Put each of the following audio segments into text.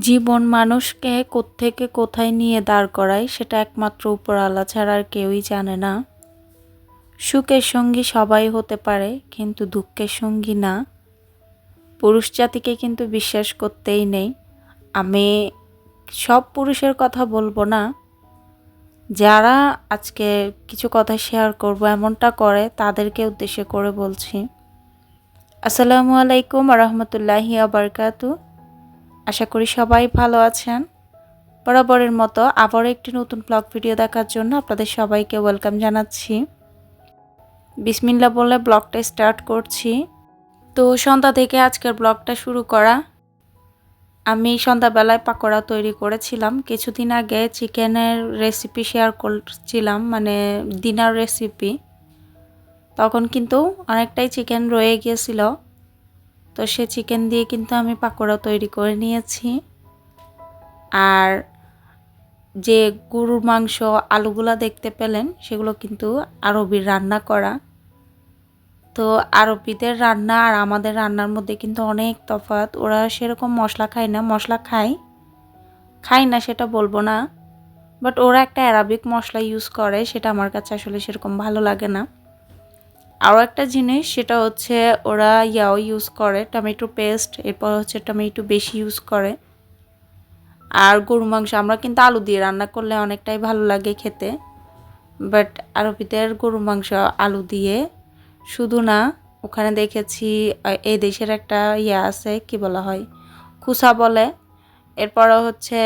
জীবন মানুষকে কোত্থেকে কোথায় নিয়ে দাঁড় করায় সেটা একমাত্র উপরওয়ালা ছাড়া আর কেউই জানে না। সুখের সঙ্গী সবাই হতে পারে, কিন্তু দুঃখের সঙ্গী না। পুরুষ জাতিকে কিন্তু বিশ্বাস করতেই নেই। আমি সব পুরুষের কথা বলব না। যারা আজকে কিছু কথা শেয়ার করব, এমনটা করে, তাদেরকে উদ্দেশ্য করে বলছি। আসসালামু আলাইকুম রহমতুল্লাহি আবরকাতু আশা করি সবাই ভালো আছেন। বরাবরের মতো আবারও একটি নতুন ব্লগ ভিডিও দেখার জন্য আপনাদের সবাইকে ওয়েলকাম জানাচ্ছি। বিসমিল্লা বলে ব্লগটা স্টার্ট করছি। তো সন্ধ্যা থেকে আজকের ব্লগটা শুরু করা। আমি সন্ধ্যাবেলায় পাকোড়া তৈরি করেছিলাম। কিছুদিন আগে চিকেনের রেসিপি শেয়ার করছিলাম মানে ডিনার রেসিপি তখন কিন্তু অনেকটাই চিকেন রয়ে গিয়েছিল। তো সে চিকেন দিয়ে কিন্তু আমি পাকোড়া তৈরি করে নিয়েছি। আর যে গরুর মাংস, আলুগুলা দেখতে পেলেন, সেগুলো কিন্তু আরবির রান্না করা। তো আরবিদের রান্না আর আমাদের রান্নার মধ্যে কিন্তু অনেক তফাৎ। ওরা সেরকম মশলা খায় না, মশলা খায়। খায় না সেটা বলব না। বাট ওরা একটা অ্যারাবিক মশলা ইউজ করে, সেটা আমার কাছে আসলে সেরকম ভালো লাগে না। আরও একটা জিনিস, সেটা হচ্ছে ওরা ইয়াও ইউজ করে টমেটো পেস্ট এরপর হচ্ছে টমেটো বেশি ইউজ করে। আর গরু মাংস, আমরা কিন্তু আলু দিয়ে রান্না করলে অনেকটাই ভালো লাগে খেতে। বাট আরবিদের গরু মাংস আলু দিয়ে শুধু না, ওখানে দেখেছি এই দেশের একটা ইয়ে আছে, কি বলা হয় কুসা বলে। এরপরও হচ্ছে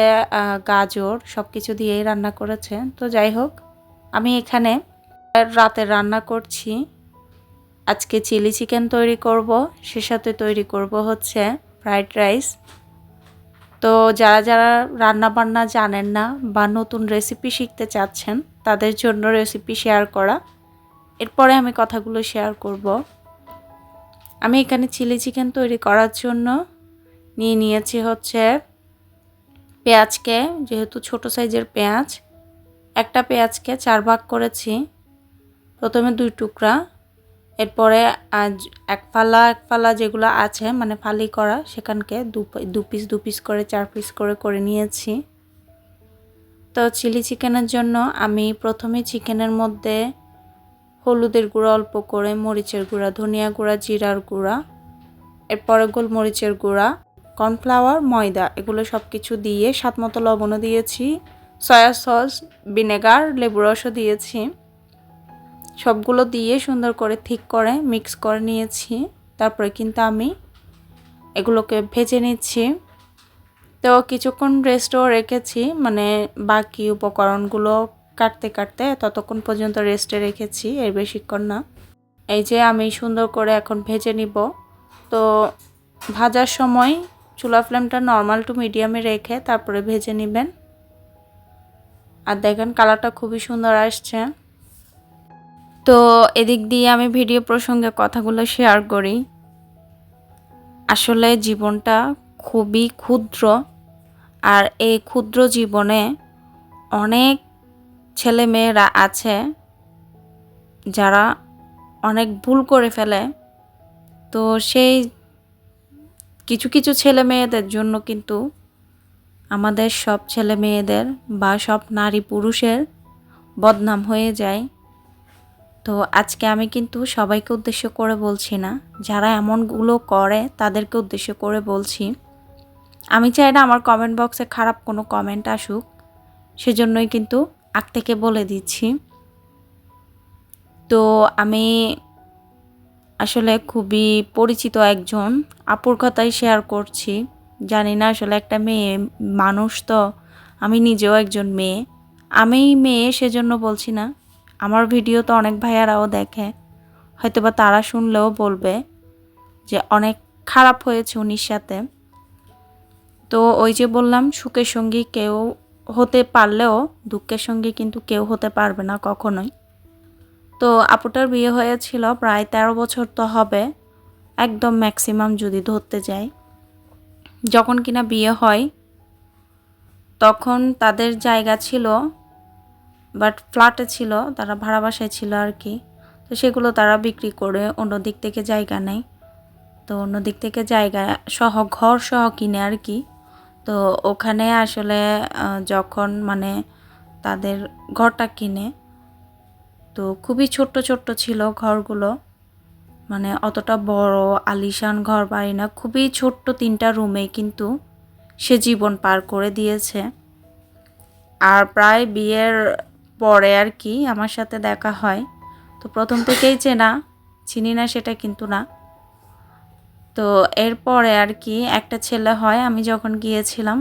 গাজর সব কিছু দিয়েই রান্না করেছে। তো যাই হোক, আমি এখানে রাতে রান্না করছি। আজকে চিলি চিকেন তৈরি করব। সে সাথে তৈরি করব হচ্ছে ফ্রাইড রাইস। তো যারা যারা রান্না বান্না জানেন না বা নতুন রেসিপি শিখতে চাচ্ছেন, তাদের জন্য রেসিপি শেয়ার করা। এরপরে আমি কথাগুলো শেয়ার করব। আমি এখানে চিলি চিকেন তৈরি করার জন্য নিয়ে নিয়েছি হচ্ছে পেঁয়াজকে, যেহেতু ছোট সাইজের পেঁয়াজ। একটা পেঁয়াজকে চার ভাগ করেছি। প্রথমে দুই টুকরা। এরপরে এক ফালা এক ফালা যেগুলো আছে মানে ফালি করা, সেখানকে দু পিস দু পিস করে, চার পিস করে করে নিয়েছি। তো চিলি চিকেনের জন্য আমি প্রথমে চিকেনের মধ্যে হলুদের গুঁড়া অল্প করে, মরিচের গুঁড়া, ধনিয়া গুঁড়া, জিরার গুঁড়া, এরপরে গোলমরিচের গুঁড়া, কর্নফ্লাওয়ার, ময়দা, এগুলো সব কিছু দিয়ে স্বাদ মতো লবণও দিয়েছি, সয়া সস, ভিনেগার, লেবু রসও দিয়েছি। সবগুলো দিয়ে সুন্দর করে ঠিক করে মিক্স করে নিয়েছি। তারপরে কিন্তু আমি এগুলোকে ভেজে নিচ্ছি। তো কিছুক্ষণ রেস্টও রেখেছি মানে বাকি উপকরণগুলো কাটতে কাটতে ততক্ষণ পর্যন্ত রেস্টে রেখেছি, এর বেশিক্ষণ না। এই যে আমি সুন্দর করে এখন ভেজে নিব। তো ভাজার সময় চুলা ফ্লেমটা নর্মাল টু মিডিয়ামে রেখে তারপরে ভেজে নেবেন। আর দেখেন কালারটা খুবই সুন্দর আসছে। তো এদিক দিয়ে আমি ভিডিও প্রসঙ্গে কথাগুলো শেয়ার করি। আসলে জীবনটা খুবই ক্ষুদ্র আর এই ক্ষুদ্র জীবনে অনেক ছেলে মেয়েরা আছে যারা অনেক ভুল করে ফেলে। তো সেই কিছু কিছু ছেলে মেয়েদের জন্য কিন্তু আমাদের সব ছেলে মেয়েদের বা সব নারী পুরুষের বদনাম হয়ে যায়। তো আজকে আমি কিন্তু সবাইকে উদ্দেশ্য করে বলছি না। যারা এমনগুলো করে, তাদেরকে উদ্দেশ্য করে বলছি। আমি চাই না আমার কমেন্ট বক্সে খারাপ কোনো কমেন্ট আসুক। সেজন্যই কিন্তু আগ থেকে বলে দিচ্ছি। তো আমি আসলে খুবই পরিচিত একজন। আপুর কথাই শেয়ার করছি। জানি না আসলে একটা মেয়ে, মানুষ তো। আমি নিজেও একজন মেয়ে। আমি মেয়ে সেজন্য বলছি না। আমার ভিডিও তো অনেক ভাইয়ারাও দেখে। হয়তো বা তারা শুনলেও বলবে যে অনেক খারাপ হয়েছে উনির সাথে। তো ওই যে বললাম, সুখের সঙ্গী কেউ হতে পারলেও, দুঃখের সঙ্গে কিন্তু কেউ হতে পারবে না কখনোই। তো আপুটার বিয়ে হয়েছিল, প্রায় তেরো বছর তো হবে, একদম ম্যাক্সিমাম যদি ধরতে যাই। যখন কিনা বিয়ে হয়, তখন তাদের জায়গা ছিল বাট ফ্ল্যাটে ছিল, তারা ভাড়া বাসায় ছিল আর কি তো সেগুলো তারা বিক্রি করে অন্য দিক থেকে জায়গা নেয়। তো অন্য দিক থেকে জায়গা সহ, ঘর সহ কিনে আর কি তো ওখানে আসলে যখন মানে তাদের ঘরটা কিনে, তো খুবই ছোট্ট ছোট্ট ছিল ঘরগুলো। মানে অতটা বড়, আলিশান ঘর বাড়ি না, খুবই ছোট্ট তিনটা রুমে কিন্তু সে জীবন পার করে দিয়েছে। আর প্রায় বিয়ের পরে আর কি আমার সাথে দেখা হয়। তো প্রথম থেকেই চেনা, চিনি না সেটা কিন্তু না। তো এরপরে আর কি একটা ছেলে হয়, আমি যখন গিয়েছিলাম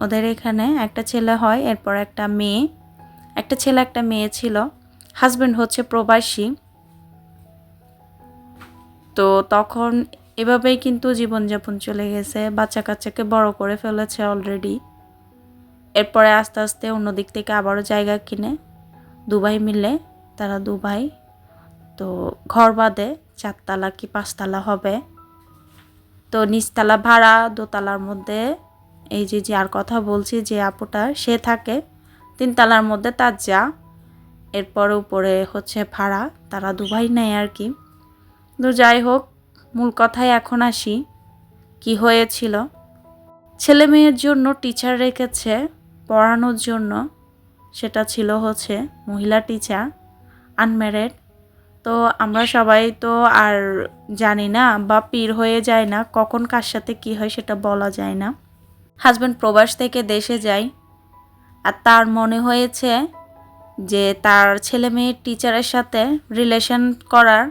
ওদের এখানে একটা ছেলে হয়, এরপর একটা মেয়ে। একটা ছেলে, একটা মেয়ে ছিল। হাজব্যান্ড হচ্ছে প্রবাসী। তো তখন এভাবেই কিন্তু জীবনযাপন চলে গেছে বাচ্চা কাচ্চাকে বড় করে ফেলেছে অলরেডি এরপরে আস্তে আস্তে অন্য দিক থেকে আবারও জায়গা কিনে। দুবাই মিলে, তারা দুবাই। তো ঘর বাদে চারতলা কি পাঁচতলা হবে? তো নিচতলা ভাড়া, দোতলার মধ্যে, এই যে যার কথা বলছি, যে আপুটা, সে থাকে। তিনতলার মধ্যে তার যা, এরপর উপরে হচ্ছে ভাড়া, তারা দুবাই নেয় আর কি। তো যাই হোক, মূল কথায় এখন আসি, কি হয়েছিল? ছেলে মেয়ের জন্য টিচার রেখেছে, পড়ানোর জন্য। সেটা ছিল হচ্ছে মহিলা টিচার আনম্যারেড তো আমরা সবাই তো আর জানি না বা পীর হয়ে যায় না, কখন কার সাথে কি হয় সেটা বলা যায় না। হাজব্যান্ড প্রবাস থেকে দেশে যায়। আর তার মনে হয়েছে যে তার ছেলে মেয়ের টিচারের সাথে রিলেশন করার,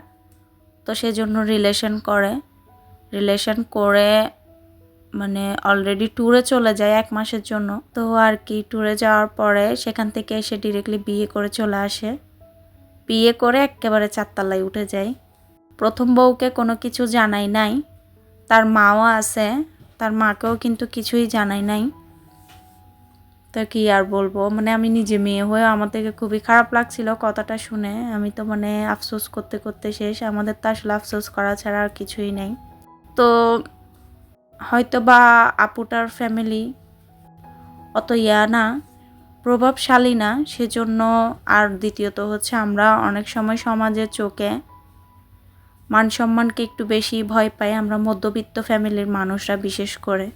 তো সেজন্য রিলেশন করে। রিলেশন করে মানে অলরেডি ট্যুরে চলে যায় এক মাসের জন্য। তো আর কি ট্যুরে যাওয়ার পরে সেখান থেকে এসে ডিরেক্টলি বিয়ে করে চলে আসে। বিয়ে করে একেবারে চারতলায় উঠে যায়। প্রথম বউকে কোনো কিছু জানাই নাই। তার মাও আছে, তার মাকেও কিন্তু কিছুই জানাই নাই। তো কি আর বলব মানে আমি নিজে মেয়ে হয়ে আমার থেকে খুবই খারাপ লাগছিল কথাটা শুনে। আমি তো মানে আফসোস করতে করতে শেষ, আমাদের তো আসলে আফসোস করা ছাড়া আর কিছুই নেই। তো হয়তো বা আপুটার ফ্যামিলি অত ইয়া না, প্রভাবশালী না, সেজন্য আর দ্বিতীয়ত হচ্ছে আমরা অনেক সময় সমাজের চোখে মান সম্মানকে একটু বেশি ভয় পাই, আমরা মধ্যবিত্ত ফ্যামিলির মানুষরা বিশেষ করে।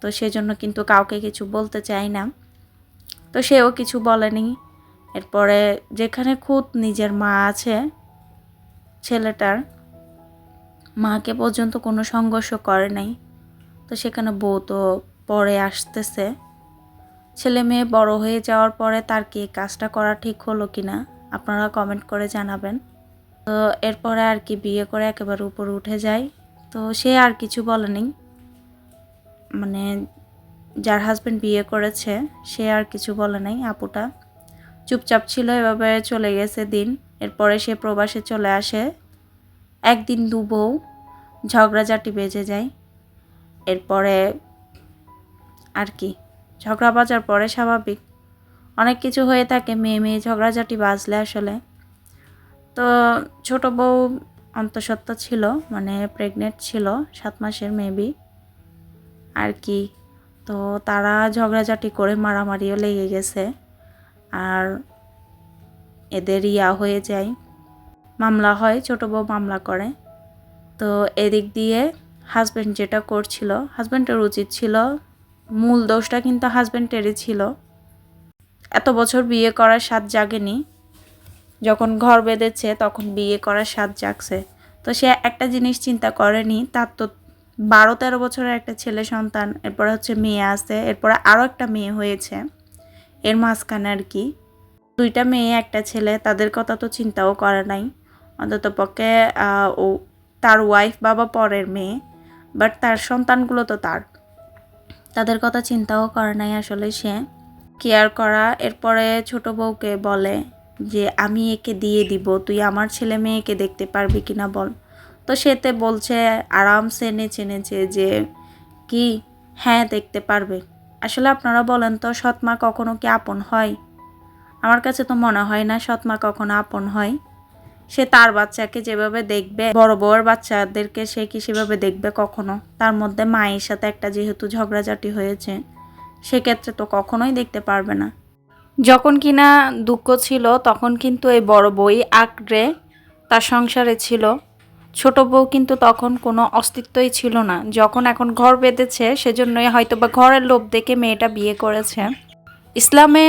তো সেজন্য কিন্তু কাউকে কিছু বলতে চাই না। তো সেও কিছু বলেনি। এরপরে যেখানে খুদ নিজের মা আছে, ছেলেটার মাকে পর্যন্ত কোনো সংঘর্ষ করে নাই। তো সেখানে বউ তো পরে আসতেছে। ছেলে মেয়ে বড় হয়ে যাওয়ার পরে তার কি কাজটা করা ঠিক হলো কি না, আপনারা কমেন্ট করে জানাবেন। তো এরপরে আর কি বিয়ে করে একেবারে উপরে উঠে যায়। তো সে আর কিছু বলেনি মানে যার হাজবেন্ড বিয়ে করেছে, সে আর কিছু বলে নাই আপুটা। চুপচাপ ছিল, এভাবে চলে গেছে দিন। এরপরে সে প্রবাসে চলে আসে। একদিন দু বউ ঝগড়াঝাটি বেজে যায়। এরপরে আর কি, ঝগড়া বাজার পরে স্বাভাবিক। অনেক কিছু হয়ে থাকে, মেয়ে মেয়ে ঝগড়াঝাটি বাজলে আসলে। তো ছোট বউ অন্তঃসত্ত্বা ছিল মানে প্রেগনেন্ট ছিল, সাত মাসের মেবি আর কি, তো তারা ঝগড়াঝাটি করে মারামারিও লেগে গেছে। আর এদের ইয়া হয়ে যায়। মামলা হয়, ছোট বউ মামলা করে। তো এদিক দিয়ে হাজব্যান্ড যেটা করছিল হাজব্যান্ডের উচিত ছিল, মূল দোষটা কিন্তু হাজব্যান্ডেরই ছিল। এত বছর বিয়ে করার স্বাদ জাগেনি। যখন ঘর বেঁধেছে, তখন বিয়ে করার স্বাদ জাগছে। তো সে একটা জিনিস চিন্তা করেনি, তার তো বারো তেরো বছরের একটা ছেলে সন্তান, এরপরে হচ্ছে মেয়ে আছে, এরপরে আরও একটা মেয়ে হয়েছে। এর মাঝখানে আর কি। দুইটা মেয়ে, একটা ছেলে, তাদের কথা তো চিন্তাও করে নাই। অন্তত পক্ষে ও তার ওয়াইফ বাবা পরের মেয়ে বাট তার সন্তানগুলো তো তার। তাদের কথা চিন্তাও করে নাই আসলে সে। কেয়ার করা, এরপরে ছোট বউকে বলে যে, আমি একে দিয়ে দিব, তুই আমার ছেলে মেয়েকে দেখতে পারবি কিনা বল? তো সেতে বলছে, আরামসে নেচে নেচে যে, কি? হ্যাঁ দেখতে পারবে। আসলে আপনারা বলেন তো, সৎমা কখনো কি আপন হয়? আমার কাছে তো মনে হয় না সৎমা কখনো আপন হয়। সে তার বাচ্চাকে যেভাবে দেখবে, বড় বউয়ের বাচ্চাদেরকে সে কি সেভাবে দেখবে কখনো? তার মধ্যে মায়ের সাথে একটা যেহেতু ঝগড়াঝাটি হয়েছে, সেক্ষেত্রে তো কখনোই দেখতে পারবে না। যখন কিনা দুঃখ ছিল, তখন কিন্তু এই বড় বই আঁকড়ে তার সংসারে ছিল। ছোট বউ কিন্তু তখন কোনো অস্তিত্বই ছিল না। যখন এখন ঘর বেঁধেছে, সেজন্যই হয়তো বা ঘরের লোভ দেখে মেয়েটা বিয়ে করেছে। ইসলামে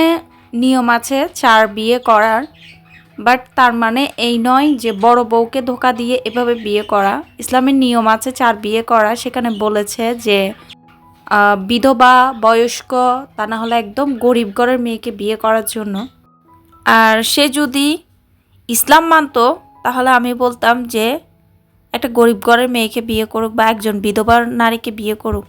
নিয়ম আছে, চার বিয়ে করার বাট তার মানে এই নয় যে বড় বউকে ধোকা দিয়ে এভাবে বিয়ে করা। ইসলামের নিয়ম আছে, চার বিয়ে করা। সেখানে বলেছে যে বিধবা, বয়স্ক, তা না হলে একদম গরিব ঘরের মেয়েকে বিয়ে করার জন্য। আর সে যদি ইসলাম মানতো, তাহলে আমি বলতাম যে, একটা গরিব ঘরের মেয়েকে বিয়ে করুক বা একজন বিধবার নারীকে বিয়ে করুক।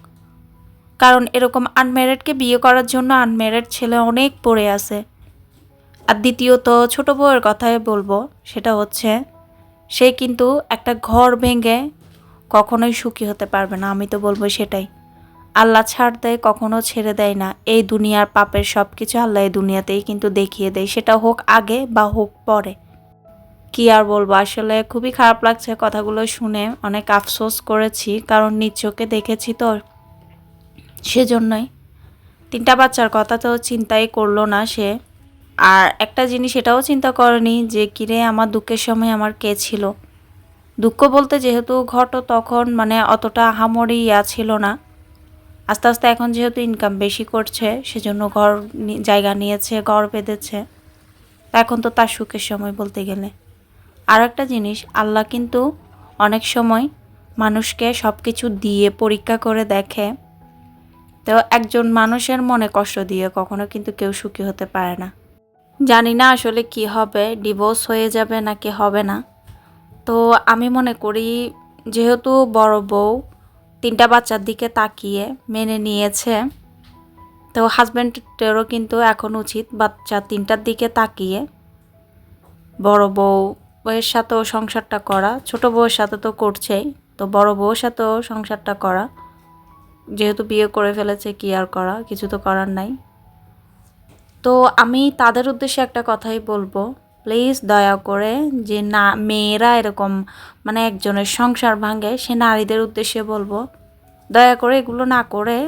কারণ এরকম আনম্যারিডকে বিয়ে করার জন্য আনম্যারিড ছেলে অনেক পড়ে আছে। আর দ্বিতীয়ত ছোট বউয়ের কথাই বলব, সেটা হচ্ছে সে কিন্তু একটা ঘর ভেঙে কখনোই সুখী হতে পারবে না, আমি তো বলব সেটাই। আল্লাহ ছাড় দেয়, কখনো ছেড়ে দেয় না। এই দুনিয়ার পাপের সব কিছু আল্লাহ এই দুনিয়াতেই কিন্তু দেখিয়ে দেয়, সেটা হোক আগে বা হোক পরে। কি আর বলব, আসলে খুবই খারাপ লাগছে কথাগুলো শুনে, অনেক আফসোস করেছি, কারণ নিজ চোখে দেখেছি তো। সেজন্যই। তিনটা বাচ্চার কথা তো চিন্তাই করল না সে। আর একটা জিনিস এটাও চিন্তা করেনি যে, কিরে, আমার দুঃখের সময় আমার কে ছিল? দুঃখ বলতে যেহেতু ঘটো তখন মানে অতটা হামরি ইয়া ছিল না। আস্তে আস্তে এখন যেহেতু ইনকাম বেশি করছে, সেজন্য ঘর জায়গা নিয়েছে, ঘর বেঁধেছে। এখন তো তার সুখের সময় বলতে গেলে। আর একটা জিনিস, আল্লাহ কিন্তু অনেক সময় মানুষকে সব কিছু দিয়ে পরীক্ষা করে দেখে। তো একজন মানুষের মনে কষ্ট দিয়ে কখনো কিন্তু কেউ সুখী হতে পারে না। জানি না আসলে কি হবে ডিভোর্স হয়ে যাবে নাকি হবে না। তো আমি মনে করি, যেহেতু বড় বউ, তিনটা বাচ্চার দিকে তাকিয়ে মেনে নিয়েছে, তো হাজব্যান্ডেরও কিন্তু এখন উচিত বাচ্চা তিনটার দিকে তাকিয়ে বড় বউ বউয়ের সাথেও সংসারটা করা, ছোট বউয়ের সাথে তো করছেই, তো বড় বউয়ের সাথেও সংসারটা করা। যেহেতু বিয়ে করে ফেলেছে, কি আর করা? কিছু তো করার নাই। তো আমি তাদের উদ্দেশ্যে একটা কথাই বলব। প্লিজ দয়া করে যে না, মেয়েরা এরকম মানে একজনের সংসার ভাঙে, সে নারীদের উদ্দেশ্যে বলব। দয়া করে এগুলো না করে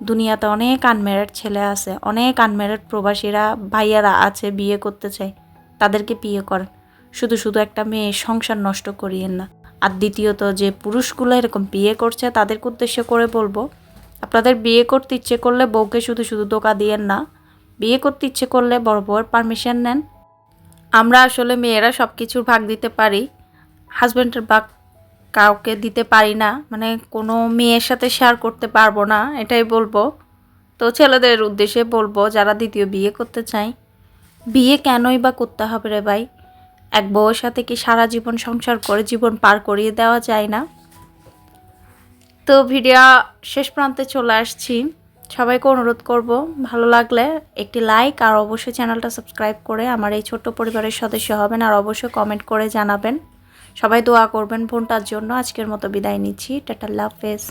দুনিয়াতে অনেক আনম্যারিড ছেলে আছে, অনেক আনম্যারিড প্রবাসীরা, ভাইয়ারা আছে, বিয়ে করতে চায়, তাদেরকে বিয়ে করেন। শুধু শুধু একটা মেয়ে সংসার নষ্ট করিয়েন না। আর দ্বিতীয়ত যে পুরুষগুলো এরকম বিয়ে করছে, তাদেরকে উদ্দেশ্য করে বলব, আপনাদের বিয়ে করতে ইচ্ছে করলে বউকে শুধু শুধু ধোকা দিয়েন না। বিয়ে করতে ইচ্ছে করলে বড় বউয়ের পারমিশন নেন। আমরা আসলে মেয়েরা সব কিছুর ভাগ দিতে পারি। হাজব্যান্ডের ভাগ কাউকে দিতে পারি না। মানে কোনো মেয়ের সাথে শেয়ার করতে পারব না, এটাই বলব। তো ছেলেদের উদ্দেশ্যে বলব, যারা দ্বিতীয় বিয়ে করতে চায়, বিয়ে কেনই বা করতে হবে রে ভাই? এক বউয়ের সাথে কি সারা জীবন সংসার করে জীবন পার করিয়ে দেওয়া যায় না? তো ভিডিও শেষ প্রান্তে চলে আসছি। সবাইকে অনুরোধ করব, ভালো লাগলে একটি লাইক আর অবশ্যই চ্যানেলটা সাবস্ক্রাইব করে আমার এই ছোট্ট পরিবারের সদস্য হবেন আর অবশ্যই কমেন্ট করে জানাবেন। সবাই দোয়া করবেন ফোনটার জন্য। আজকের মতো বিদায় নিচ্ছি। টাটা লাভ ফেস